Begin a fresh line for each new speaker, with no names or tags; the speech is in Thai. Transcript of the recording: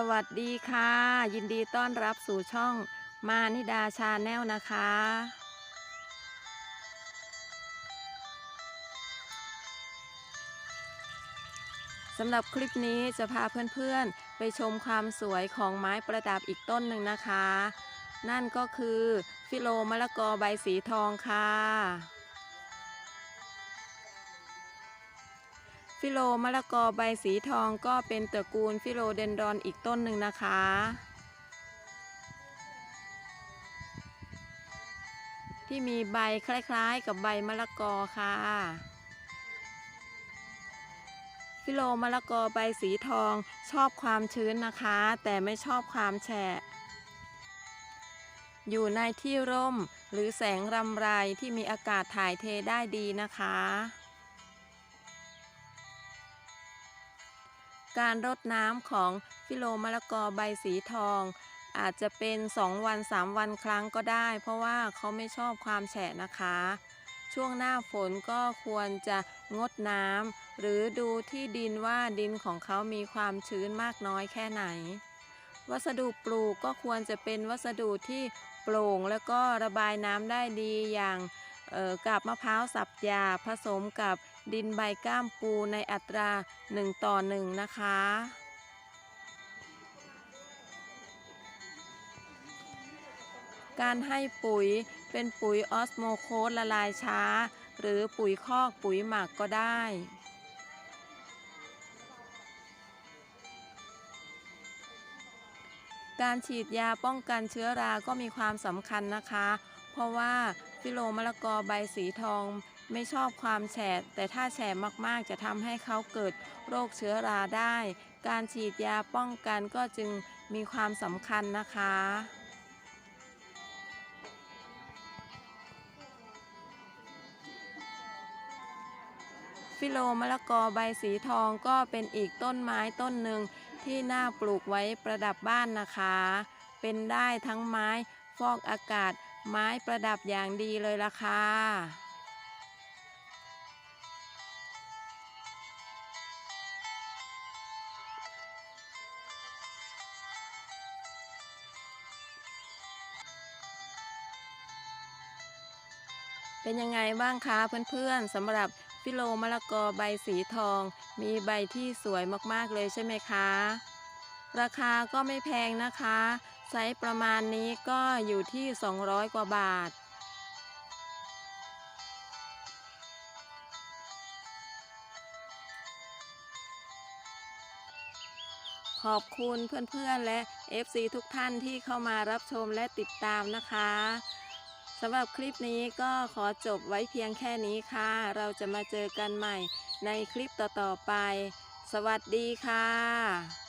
สวัสดีค่ะ ยินดีต้อนรับสู่ช่องมานิดาชาแนลนะคะ สำหรับคลิปนี้จะพาเพื่อนๆ ไปชมความสวยของไม้ประดับอีกต้นหนึ่งนะคะ นั่นก็คือฟิโลมะละกอใบสีทองค่ะ ฟิโลมะละกอใบสีทองก็เป็นตระกูลฟิโลเดนดรอนอีกต้นหนึ่งนะคะ ที่มีใบคล้ายๆกับใบมะละกอค่ะ ฟิโลมะละกอใบสีทองชอบความชื้นนะคะ แต่ไม่ชอบความแฉะ อยู่ในที่ร่มหรือแสงรำไรที่มีอากาศถ่ายเทได้ดีนะคะ การรดน้ำของฟิโลมะละกอใบสีทอง อาจจะเป็น 2 วัน 3 วันครั้งก็ได้ เพราะว่าเขาไม่ชอบความแฉะนะคะ ช่วงหน้าฝนก็ควรจะงดน้ำหรือดูที่ดินว่าดินของเขามีความชื้นมากน้อยแค่ไหน วัสดุปลูกก็ควรจะเป็นวัสดุที่โปร่งแล้วก็ระบายน้ำได้ดีอย่าง กับมะพร้าวสับยาผสมกับดินใบก้ามปูในอัตรา 1 ต่อ 1 นะคะ การให้ปุ๋ยเป็นปุ๋ยออสโมโคสละลายช้า หรือปุ๋ยคอกปุ๋ยหมักก็ได้การฉีดยาป้องกันเชื้อราก็มีความสำคัญนะคะ เพราะว่า ฟิโลมะละกอใบสีทอง ไม่ชอบความแฉะแต่ถ้าแฉะมากๆ จะทำให้เขาเกิดโรคเชื้อราได้ การฉีดยาป้องกันก็จึงมีความสำคัญนะคะฟิโลมะละกอใบสีทองก็เป็นอีกต้นไม้ต้นหนึ่งที่น่าปลูกไว้ประดับบ้านนะคะ เป็นได้ทั้งไม้ฟอกอากาศ ไม้ประดับอย่างดีเลยล่ะค่ะ เป็นยังไงบ้างคะเพื่อนๆสำหรับฟิโลมะละกอใบสีทอง มีใบที่สวยมากๆเลยใช่ไหมคะ ราคาก็ไม่แพงนะคะ ไซส์ประมาณนี้ก็อยู่ที่ 200 กว่าบาท ขอบคุณเพื่อนๆและ FC ทุกท่านที่เข้ามารับชมและติดตามนะคะสำหรับคลิปนี้ก็ขอจบไว้เพียงแค่นี้ค่ะ เราจะมาเจอกันใหม่ในคลิปต่อๆไป สวัสดีค่ะ